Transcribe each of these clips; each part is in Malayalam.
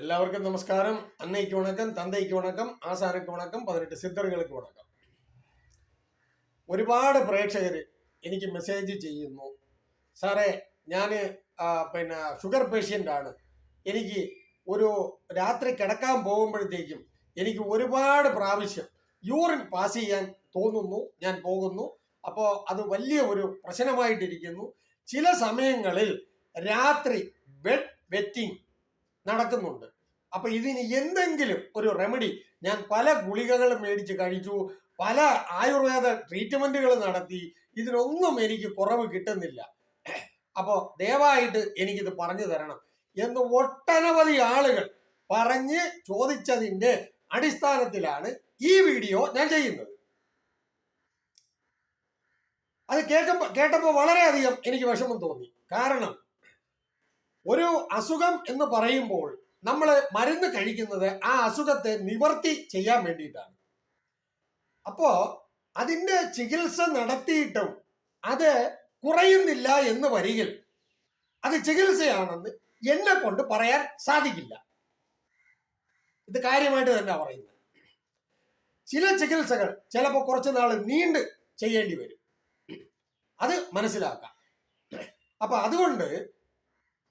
എല്ലാവർക്കും നമസ്കാരം. അന്നയ്ക്ക് വണക്കം തന്തയ്ക്ക് വണക്കം ആസാനയ്ക്ക് വണക്കം പതിനെട്ട് സിദ്ധറുകൾക്ക് വണക്കം. ഒരുപാട് പ്രേക്ഷകർ എനിക്ക് മെസ്സേജ് ചെയ്യുന്നു. സാറേ ഞാൻ പിന്നെ ഷുഗർ പേഷ്യന്റ് ആണ്. എനിക്ക് ഒരു രാത്രി കിടക്കാൻ പോകുമ്പോഴത്തേക്കും എനിക്ക് ഒരുപാട് പ്രാവശ്യം യൂറിൻ പാസ് ചെയ്യാൻ തോന്നുന്നു. ഞാൻ പോകുന്നു. അപ്പോൾ അത് വലിയ ഒരു പ്രശ്നമായിട്ടിരിക്കുന്നു. ചില സമയങ്ങളിൽ രാത്രി ബെഡ് വെറ്റിംഗ് നടക്കുന്നുണ്ട്. അപ്പൊ ഇതിന് എന്തെങ്കിലും ഒരു റെമഡി ഞാൻ പല ഗുളികകൾ മേടിച്ച് കഴിച്ചു പല ആയുർവേദ ട്രീറ്റ്മെന്റുകൾ നടത്തി ഇതിനൊന്നും എനിക്ക് കുറവ് കിട്ടുന്നില്ല. അപ്പോ ദയവായിട്ട് എനിക്കിത് പറഞ്ഞു തരണം എന്ന് ഒട്ടനവധി ആളുകൾ പറഞ്ഞ് ചോദിച്ചതിന്റെ അടിസ്ഥാനത്തിലാണ് ഈ വീഡിയോ ഞാൻ ചെയ്യുന്നത്. അത് കേൾക്കുമ്പോ കേട്ടപ്പോൾ വളരെയധികം എനിക്ക് വിഷമം തോന്നി. കാരണം ഒരു അസുഖം എന്ന് പറയുമ്പോൾ നമ്മൾ മരുന്ന് കഴിക്കുന്നത് ആ അസുഖത്തെ നിവർത്തി ചെയ്യാൻ വേണ്ടിയിട്ടാണ്. അപ്പോ അതിന്റെ ചികിത്സ നടത്തിയിട്ടും അത് കുറയുന്നില്ല എന്ന് വരികിൽ അത് ചികിത്സയാണെന്ന് എന്നെ കൊണ്ട് പറയാൻ സാധിക്കില്ല. ഇത് കാര്യമായിട്ട് തന്നെ പറയുന്നത്. ചില ചികിത്സകൾ ചിലപ്പോൾ കുറച്ച് നാൾ നീണ്ട് ചെയ്യേണ്ടി വരും. അത് മനസ്സിലാക്കാം. അപ്പൊ അതുകൊണ്ട്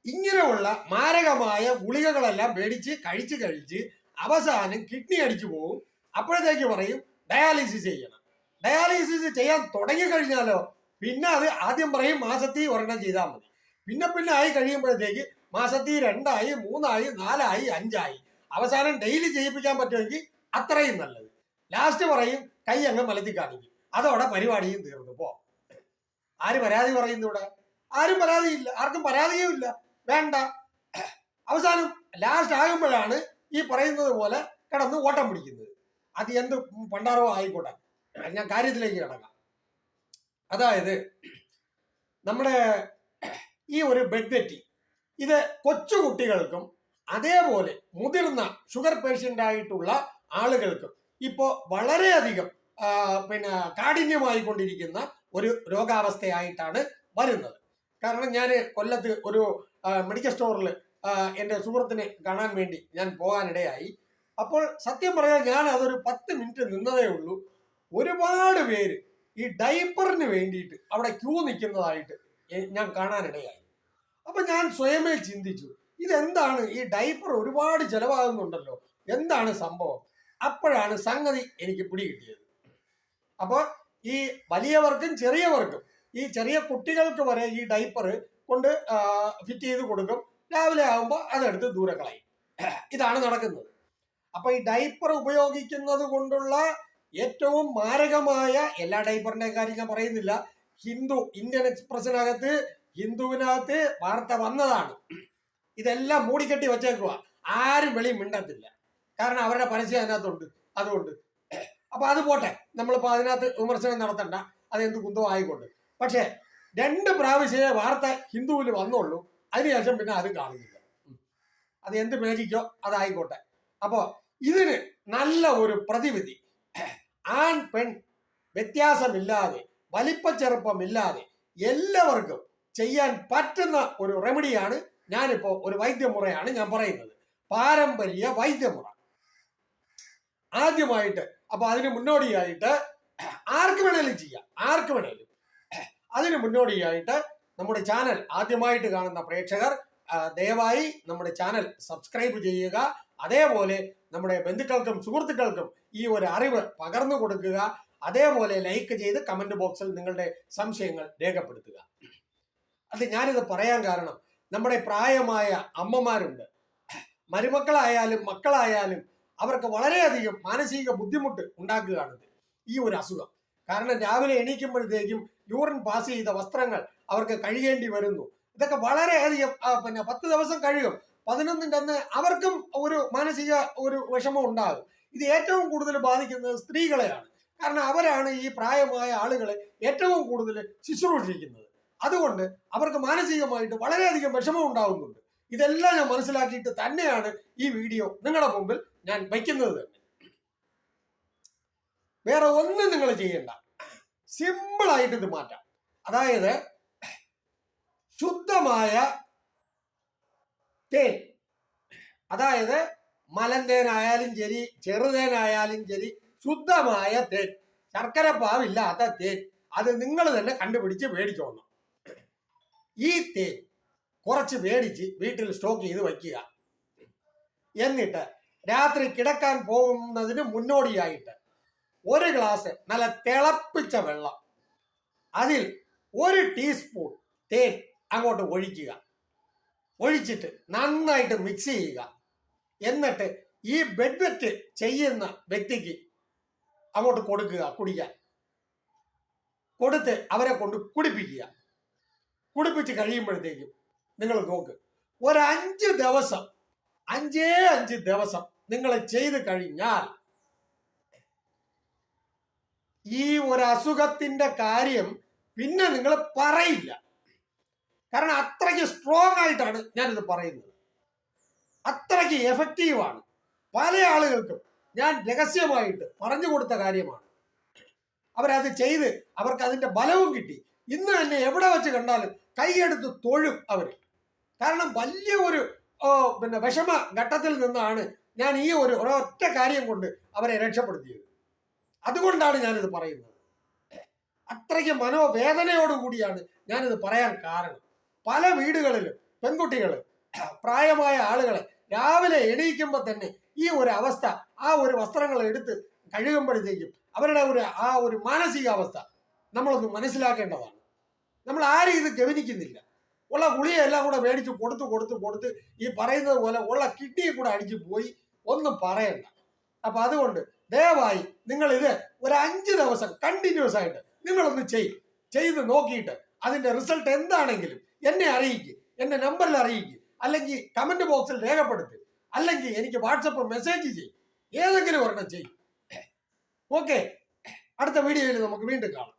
ഇങ്ങനെയുള്ള മാരകമായ ഗുളികകളെല്ലാം മേടിച്ച് കഴിച്ച് കഴിച്ച് അവസാനം കിഡ്നി അടിച്ചു പോകും അപ്പോഴത്തേക്ക് പറയും ഡയാലിസിസ് ചെയ്യണം. ഡയാലിസിസ് ചെയ്യാൻ തുടങ്ങി കഴിഞ്ഞാലോ പിന്നെ അത് ആദ്യം പറയും മാസത്തിൽ ഒരെണ്ണം ചെയ്താൽ മതി. പിന്നെ പിന്നെ ആയി കഴിയുമ്പോഴത്തേക്ക് മാസത്തിൽ രണ്ടായി മൂന്നായി നാലായി അഞ്ചായി. അവസാനം ഡെയിലി ചെയ്യിപ്പിക്കാൻ പറ്റുമെങ്കിൽ അത്രയും നല്ലത്. ലാസ്റ്റ് പറയും കൈ അങ്ങ് മലത്തി കാണിക്കും. അതോടെ പരിപാടിയും തീർന്നു. പോ. ആര് പരാതി പറയുന്നു ഇവിടെ ആരും പരാതിയില്ല. ആർക്കും പരാതിയും ഇല്ല. വേണ്ട. അവസാനം ലാസ്റ്റ് ആകുമ്പോഴാണ് ഈ പറയുന്നത് പോലെ കിടന്ന് ഓട്ടം പിടിക്കുന്നത്. അത് എന്ത് പണ്ടാറോ ആയിക്കോട്ടെ. ഞാൻ കാര്യത്തിലേക്ക് കിടക്കാം. അതായത് നമ്മുടെ ഈ ഒരു ബെഡ് വെറ്റി ഇത് കൊച്ചു കുട്ടികൾക്കും അതേപോലെ മുതിർന്ന ഷുഗർ പേഷ്യന്റ് ആയിട്ടുള്ള ആളുകൾക്കും ഇപ്പോൾ വളരെയധികം പിന്നെ കാഠിന്യമായിക്കൊണ്ടിരിക്കുന്ന ഒരു രോഗാവസ്ഥയായിട്ടാണ് വരുന്നത്. കാരണം ഞാൻ കൊല്ലത്ത് ഒരു മെഡിക്കൽ സ്റ്റോറിൽ എന്റെ സുഹൃത്തിനെ കാണാൻ വേണ്ടി ഞാൻ പോകാനിടയായി. അപ്പോൾ സത്യം പറയാൻ ഞാൻ അതൊരു പത്ത് മിനിറ്റ് നിന്നതേ ഉള്ളൂ. ഒരുപാട് പേര് ഈ ഡൈപ്പറിന് വേണ്ടിയിട്ട് അവിടെ ക്യൂ നിൽക്കുന്നതായിട്ട് ഞാൻ കാണാനിടയായി. അപ്പം ഞാൻ സ്വയമേ ചിന്തിച്ചു ഇതെന്താണ്? ഈ ഡൈപ്പർ ഒരുപാട് ചിലവാകുന്നുണ്ടല്ലോ. എന്താണ് സംഭവം? അപ്പോഴാണ് സംഗതി എനിക്ക് പിടികിട്ടിയത്. അപ്പോൾ ഈ വലിയവർക്കും ചെറിയവർക്കും ഈ ചെറിയ കുട്ടികൾക്ക് വരെ ഈ ഡൈപ്പർ കൊണ്ട് ഫിറ്റ് ചെയ്ത് കൊടുക്കും. രാവിലെ ആകുമ്പോൾ അതെടുത്ത് ദൂരെ കളയും. ഇതാണ് നടക്കുന്നത്. അപ്പൊ ഈ ഡൈപ്പർ ഉപയോഗിക്കുന്നത് കൊണ്ടുള്ള ഏറ്റവും മാരകമായ എല്ലാ ഡൈപ്പറിന്റെ കാര്യം ഞാൻ പറയുന്നില്ല ഹിന്ദു ഇന്ത്യൻ എക്സ്പ്രസിനകത്ത് ഹിന്ദുവിനകത്ത് വാർത്ത വന്നതാണ്. ഇതെല്ലാം മൂടിക്കെട്ടി വെച്ചേക്കുക ആരും വെളി മിണ്ടത്തില്ല. കാരണം അവരുടെ പരസ്യം അതിനകത്തുണ്ട്. അതുകൊണ്ട്. അപ്പൊ അത് പോട്ടെ. നമ്മളിപ്പോ അതിനകത്ത് വിമർശനം നടത്തണ്ട. അതെന്ത് കുന്തവും ആയിക്കൊണ്ട് പക്ഷേ രണ്ട് പ്രാവശ്യമേ വാർത്ത ഹിന്ദുവിൽ വന്നുള്ളൂ. അതിനുശേഷം പിന്നെ അത് കാണുന്നില്ല. അത് എന്ത് മേജിക്കോ അതായിക്കോട്ടെ. അപ്പോ ഇതിന് നല്ല ഒരു പ്രതിവിധി. ആൺ പെൺ വ്യത്യാസമില്ലാതെ വലിപ്പച്ചെറുപ്പമില്ലാതെ എല്ലാവർക്കും ചെയ്യാൻ പറ്റുന്ന ഒരു റെമഡിയാണ് ഞാനിപ്പോ ഒരു വൈദ്യമുറയാണ് ഞാൻ പറയുന്നത്. പാരമ്പര്യ വൈദ്യമുറ. ആദ്യമായിട്ട് അപ്പൊ അതിന് മുന്നോടിയായിട്ട് ആർക്ക് വേണേലും ചെയ്യാം. ആർക്ക് വേണേലും. അതിന് മുന്നോടിയായിട്ട് നമ്മുടെ ചാനൽ ആദ്യമായിട്ട് കാണുന്ന പ്രേക്ഷകർ ദയവായി നമ്മുടെ ചാനൽ സബ്സ്ക്രൈബ് ചെയ്യുക. അതേപോലെ നമ്മുടെ ബന്ധുക്കൾക്കും സുഹൃത്തുക്കൾക്കും ഈ ഒരു അറിവ് പകർന്നു കൊടുക്കുക. അതേപോലെ ലൈക്ക് ചെയ്ത് കമന്റ് ബോക്സിൽ നിങ്ങളുടെ സംശയങ്ങൾ രേഖപ്പെടുത്തുക. അത് ഞാനിത് പറയാൻ കാരണം നമ്മുടെ പ്രായമായ അമ്മമാരുണ്ട്. മരുമക്കളായാലും മക്കളായാലും അവർക്ക് വളരെയധികം മാനസിക ബുദ്ധിമുട്ട് ഉണ്ടാക്കുകയാണിത് ഈ ഒരു അസുഖം. കാരണം രാവിലെ എണീക്കുമ്പോഴത്തേക്കും യൂറിൻ പാസ് ചെയ്ത വസ്ത്രങ്ങൾ അവർക്ക് കഴുകേണ്ടി വരുന്നു. ഇതൊക്കെ വളരെയധികം പിന്നെ പത്ത് ദിവസം കഴിയും പതിനൊന്നിന്റെ അന്ന് അവർക്കും ഒരു മാനസിക ഒരു വിഷമം ഉണ്ടാകും. ഇത് ഏറ്റവും കൂടുതൽ ബാധിക്കുന്നത് സ്ത്രീകളെയാണ്. കാരണം അവരാണ് ഈ പ്രായമായ ആളുകളെ ഏറ്റവും കൂടുതൽ ശുശ്രൂഷിക്കുന്നത്. അതുകൊണ്ട് അവർക്ക് മാനസികമായിട്ട് വളരെയധികം വിഷമം ഉണ്ടാകുന്നുണ്ട്. ഇതെല്ലാം ഞാൻ മനസ്സിലാക്കിയിട്ട് തന്നെയാണ് ഈ വീഡിയോ നിങ്ങളുടെ മുമ്പിൽ ഞാൻ വയ്ക്കുന്നത് തന്നെ. വേറെ ഒന്നും നിങ്ങൾ ചെയ്യണ്ട. സിമ്പിൾ ആയിട്ട് ഇത് മാറ്റാം. അതായത് ശുദ്ധമായ തേൻ. അതായത് മലന്തേനായാലും ശരി ചെറുതേനായാലും ശരി ശുദ്ധമായ തേൻ. ശർക്കര പാവില്ലാത്ത തേൻ. അത് നിങ്ങൾ തന്നെ കണ്ടുപിടിച്ച് മേടിച്ചോണം. ഈ തേൻ കുറച്ച് മേടിച്ച് വീട്ടിൽ സ്റ്റോക്ക് ചെയ്ത് വയ്ക്കുക. എന്നിട്ട് രാത്രി കിടക്കാൻ പോകുന്നതിന് മുന്നോടിയായിട്ട് ഒരു ഗ്ലാസ് നല്ല തിളപ്പിച്ച വെള്ളം. അതിൽ ഒരു ടീസ്പൂൺ തേൻ അങ്ങോട്ട് ഒഴിക്കുക. ഒഴിച്ചിട്ട് നന്നായിട്ട് മിക്സ് ചെയ്യുക. എന്നിട്ട് ഈ ബെഡ് വെറ്റ് ചെയ്യുന്ന വ്യക്തിക്ക് അങ്ങോട്ട് കൊടുക്കുക കുടിക്കാൻ കൊടുത്ത് അവരെ കൊണ്ട് കുടിപ്പിക്കുക. കുടിപ്പിച്ച് കഴിയുമ്പോഴത്തേക്കും നിങ്ങൾ നോക്ക് ഒരു അഞ്ച് ദിവസം അഞ്ചേ അഞ്ച് ദിവസം നിങ്ങൾ ചെയ്ത് കഴിഞ്ഞാൽ ഈ ഒരു അസുഖത്തിന്റെ കാര്യം പിന്നെ നിങ്ങൾ പറയില്ല. കാരണം അത്രയ്ക്ക് സ്ട്രോങ് ആയിട്ടാണ് ഞാനിത് പറയുന്നത്. അത്രയ്ക്ക് എഫക്റ്റീവാണ് പല ആളുകൾക്കും ഞാൻ രഹസ്യമായിട്ട് പറഞ്ഞു കൊടുത്ത കാര്യമാണ്. അവരത് ചെയ്ത് അവർക്ക് അതിന്റെ ബലവും കിട്ടി. ഇന്ന് തന്നെ എവിടെ വെച്ച് കണ്ടാലും കൈയെടുത്ത് തൊഴും അവർ കാരണം വലിയ ഒരു പിന്നെ വിഷമ ഘട്ടത്തിൽ നിന്നാണ് ഞാൻ ഈ ഒരു ഒരൊറ്റ കാര്യം കൊണ്ട് അവരെ രക്ഷപ്പെടുത്തിയത്. അതുകൊണ്ടാണ് ഞാനിത് പറയുന്നത്. അത്രയ്ക്ക് മനോവേദനയോടുകൂടിയാണ് ഞാനിത് പറയാൻ കാരണം. പല വീടുകളിലും പെൺകുട്ടികൾ പ്രായമായ ആളുകളെ രാവിലെ എണീക്കുമ്പോൾ തന്നെ ഈ ഒരു അവസ്ഥ ആ ഒരു വസ്ത്രങ്ങൾ എടുത്ത് കഴുകുമ്പോഴത്തേക്കും അവരുടെ ഒരു ആ ഒരു മാനസികാവസ്ഥ നമ്മളൊന്ന് മനസ്സിലാക്കേണ്ടതാണ്. നമ്മൾ ആരും ഇത് ഗവനിക്കുന്നില്ല. ഉള്ള ഗുളിയെല്ലാം കൂടെ മേടിച്ച് കൊടുത്ത് കൊടുത്ത് കൊടുത്ത് ഈ പറയുന്നത് പോലെ ഉള്ള കിഡ്നിയെ കൂടെ അടിച്ചു പോയി ഒന്നും പറയണ്ട. അപ്പൊ അതുകൊണ്ട് ദയവായി നിങ്ങൾ ഇത് ഒരു അഞ്ച് ദിവസം കണ്ടിന്യൂസ് ആയിട്ട് നിങ്ങളൊന്ന് ചെയ്യും ചെയ്ത് നോക്കിയിട്ട് അതിന്റെ റിസൾട്ട് എന്താണെങ്കിലും എന്നെ അറിയിക്കുക എന്റെ നമ്പറിൽ അറിയിക്കുക അല്ലെങ്കിൽ കമന്റ് ബോക്സിൽ രേഖപ്പെടുത്തി അല്ലെങ്കിൽ എനിക്ക് വാട്സപ്പ് മെസ്സേജ് ചെയ്യും ഏതെങ്കിലും ഒരെണ്ണം ചെയ്യും. ഓക്കെ അടുത്ത വീഡിയോയിൽ നമുക്ക് വീണ്ടും കാണാം.